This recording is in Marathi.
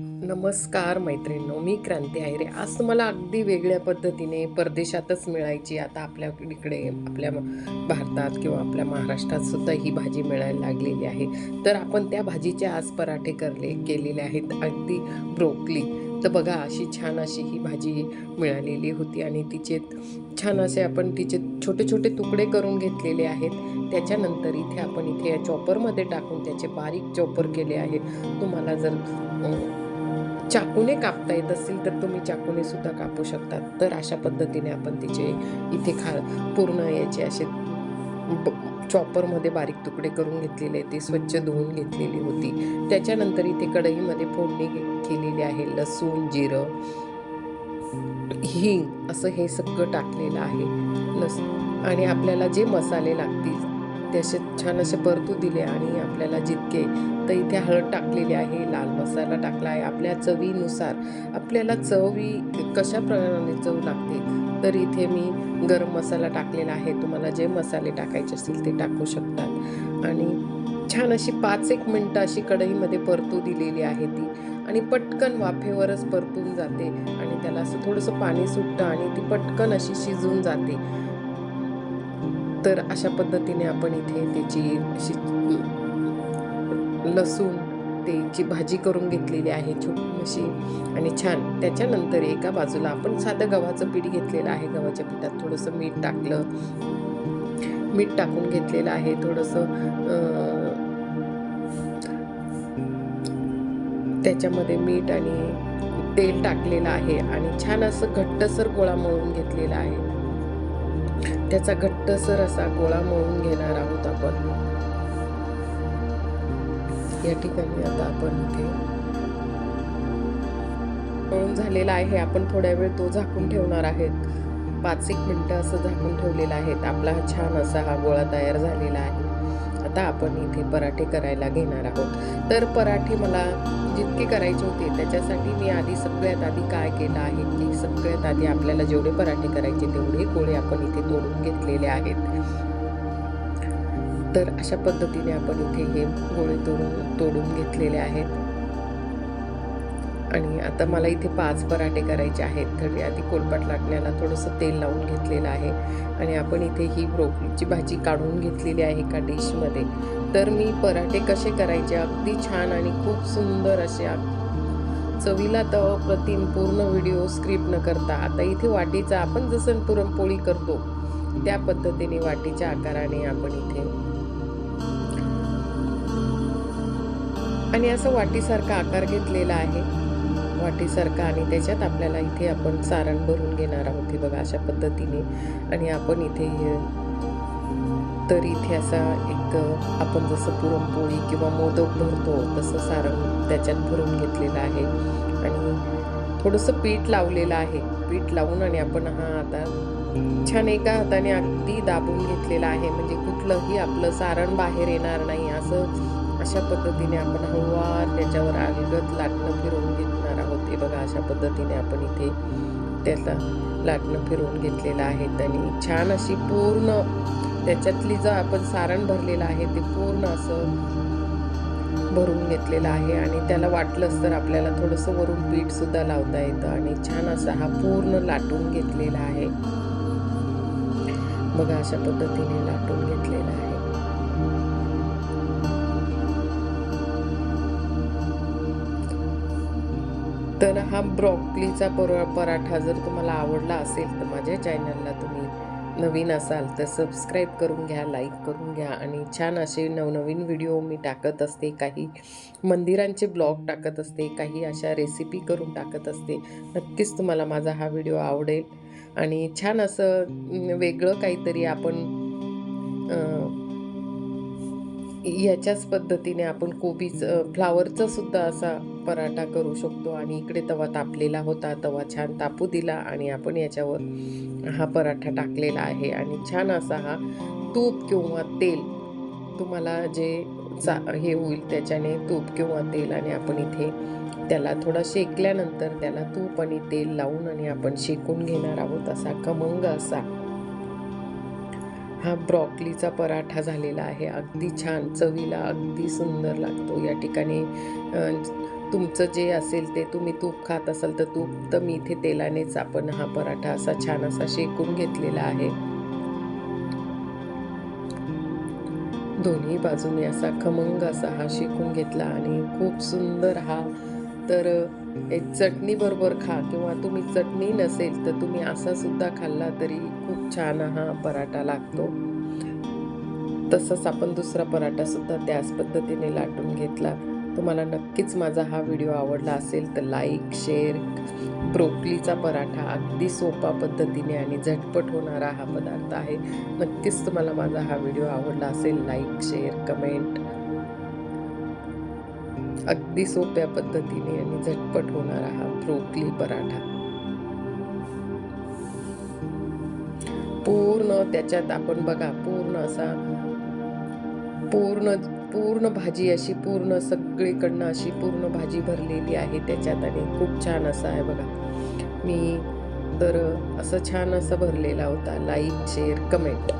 नमस्कार मैत्रिणींनो मी क्रांती आहे रे आज तुम्हाला अगदी वेगळ्या पद्धतीने परदेशातच मिळायची आता आपल्या इकडे आपल्या भारतात किंवा आपल्या महाराष्ट्रात सुद्धा ही भाजी मिळायला लागलेली आहे. तर आपण त्या भाजीचे आज पराठे करले केलेले आहेत. अगदी ब्रोकली. तर बघा अशी छान अशी ही भाजी मिळालेली होती आणि तिचे छान असे आपण तिचे छोटे छोटे तुकडे करून घेतलेले आहेत. त्याच्यानंतर इथे आपण इथे या चॉपरमध्ये टाकून त्याचे बारीक चॉपर केले आहेत. तुम्हाला जर चाकूने कापता येत असतील तर तुम्ही चाकूने सुद्धा कापू शकतात. तर अशा पद्धतीने आपण तिचे इथे खा पूर्ण याचे असे चॉपरमध्ये बारीक तुकडे करून घेतलेले ते स्वच्छ धुवून घेतलेली होती. त्याच्यानंतर इथे कढईमध्ये फोडणी केलेली आहे. लसूण जिरं हिंग असं हे सगळं टाकलेलं आहे. लस आणि आपल्याला जे मसाले लागतील ते असे छान असे परतू दिले आणि आपल्याला जितके तर इथे हळद टाकलेली आहे लाल मसाला टाकला आहे. आपल्या चवीनुसार आपल्याला चवी कशा प्रकारे चव लागते तर इथे मी गरम मसाला टाकलेला आहे. तुम्हाला जे मसाले टाकायचे असतील ते टाकू शकतात. आणि छान अशी पाच एक मिनटं अशी कढईमध्ये परतू दिलेली आहे ती. आणि पटकन वाफेवरच परतून जाते आणि त्याला असं थोडंसं पाणी सुटतं आणि ती पटकन अशी शिजून जाते. तर अशा पद्धतीने आपण इथे त्याची अशी लसूण त्याची भाजी करून घेतलेली आहे छोटी अशी आणि छान. त्याच्यानंतर एका बाजूला आपण साधं गव्हाचं पीठ घेतलेलं आहे. गव्हाच्या पिठात थोडंसं मीठ टाकलं. मीठ टाकून घेतलेलं आहे. थोडंसं त्याच्यामध्ये मीठ आणि तेल टाकलेलं आहे आणि छान असं घट्टसर गोळा मळून घेतलेला आहे. त्याचा घट्टसर असा गोळा मळून घेणार आहोत आपण. या ठिकाणी आता आपण इथे मळून झालेला आहे. आपण थोड्या वेळ तो झाकून ठेवणार आहेत. पाच एक मिनटं असं झाकून ठेवलेलं आहे आपला हा छान असा हा गोळा तयार झालेला आहे. आता आपण इथे पराठे करायला घेणार आहोत. तर पराठे मला जितके करायचे होते त्याच्यासाठी मी आधी सगळ्यात आधी काय केलं आहे की सगळ्यात आधी आपल्याला जेवढे पराठे करायचे तेवढे गोळे आपण इथे तोडून घेतलेले आहेत. तर अशा पद्धतीने आपण इथे हे गोळे तोडून तोडून घेतलेले आहेत. आणि आता मला इथे पाच पराठे करायचे आहेत. तर आधी कोलपाट लाटण्याला थोडंसं तेल लावून घेतलेलं आहे. आणि आपण इथे ही ब्रोकलीची भाजी काढून घेतलेली आहे एका डिशमध्ये. तर मी पराठे कसे करायचे? अगदी छान आणि खूप सुंदर असे चवीला तर अप्रतिम पूर्ण व्हिडिओ स्क्रिप्ट न करता. आता इथे वाटीचा आपण जसं पुरणपोळी करतो त्या पद्धतीने वाटीच्या आकाराने आपण इथे आणि असं वाटीसारखा आकार घेतलेला आहे. वाटीसारखा आणि त्याच्यात आपल्याला इथे आपण सारण भरून घेणार आहोत हे बघा अशा पद्धतीने. आणि आपण इथे तर इथे असा एक आपण जसं पुरणपोळी किंवा मोदक भरतो तसं सारण त्याच्यात भरून घेतलेलं आहे. आणि थोडंसं पीठ लावलेलं आहे. पीठ लावून आणि आपण हा आता छान एका हाताने अगदी दाबून घेतलेला आहे. म्हणजे कुठलंही आपलं सारण बाहेर येणार नाही. असं अशा पद्धतीने आपण हळूवार त्याच्यावर अलगद लाटणं फिरवून घेणार आहोत. हे बघा अशा पद्धतीने आपण इथे त्याचं लाटणं फिरवून घेतलेलं आहे. आणि छान अशी पूर्ण त्याच्यातली जर आपण सारण भरलेलं आहे ते पूर्ण असं भरून घेतलेलं आहे. आणि त्याला वाटलंच तर आपल्याला थोडंसं वरून पीठसुद्धा लावता येतं. आणि छान असा हा पूर्ण लाटून घेतलेला आहे. बघा अशा पद्धतीने लाटून घेतलेला आहे. हा ब्रॉकलीचा पर पराठा जर तुम्हाला आवडला असेल तर माझ्या चॅनलला तुम्ही नवीन असाल तर सबस्क्राईब करून घ्या लाईक करून घ्या आणि छान असे नवनवीन व्हिडिओ मी टाकत असते. काही मंदिरांचे ब्लॉग टाकत असते काही अशा रेसिपी करून टाकत असते. नक्कीच तुम्हाला माझा हा व्हिडिओ आवडेल. आणि छान असं वेगळं काहीतरी आपण याच्याच पद्धतीने आपण कोबीचं फ्लावरचा सुद्धा असा पराठा करू शकतो. आणि इकडे तवा तापलेला होता. तवा छान तापू दिला आणि आपण याच्यावर हा पराठा टाकलेला आहे. आणि छान असा हा तूप किंवा तेल तुम्हाला जे चा हे होईल त्याच्याने तूप किंवा तेल आणि आपण इथे त्याला थोडा शेकल्यानंतर त्याला तूप आणि तेल लावून आणि आपण शेकून घेणार आहोत. असा खमंग असा हा ब्रॉकलीचा पराठा झालेला आहे. अगदी छान चवीला अगदी सुंदर लागतो. या ठिकाणी तुमचं जे असेल ते तुम्ही तूप खात असाल तर तूप तर मी इथे तेलानेच आपण हा पराठा असा छान असा शेकून घेतलेला आहे. दोन्ही बाजूने असा खमंग असा हा शेकून घेतला आणि खूप सुंदर हा. तर एक चटणी बरोबर खा किंवा तुम्ही चटणी नसेल तर तुम्ही असा सुद्धा खाल्ला तरी खूप छान हा पराठा लागतो. तसंच आपण दुसरा पराठा सुद्धा त्याच पद्धतीने लाटून घेतला. तुम्हाला नक्कीच माझा हा व्हिडिओ आवडला असेल तर लाईक शेअर ब्रोकलीचा पराठा अगदी सोपा पद्धतीने आणि झटपट होणारा हा पदार्थ आहे. नक्कीच तुम्हाला माझा हा व्हिडिओ आवडला असेल लाईक शेअर कमेंट अगदी सोप्या पद्धतीने आणि झटपट होणारा हा ब्रोकली पराठा. पूर्ण त्याच्यात आपण बघा पूर्ण असा पूर्ण पूर्ण भाजी अशी पूर्ण सगळीकडनं अशी पूर्ण भाजी भरलेली आहे त्याच्यात आणि खूप छान असं आहे बघा. मी तर असं छान असं भरलेला होता. Like share comment.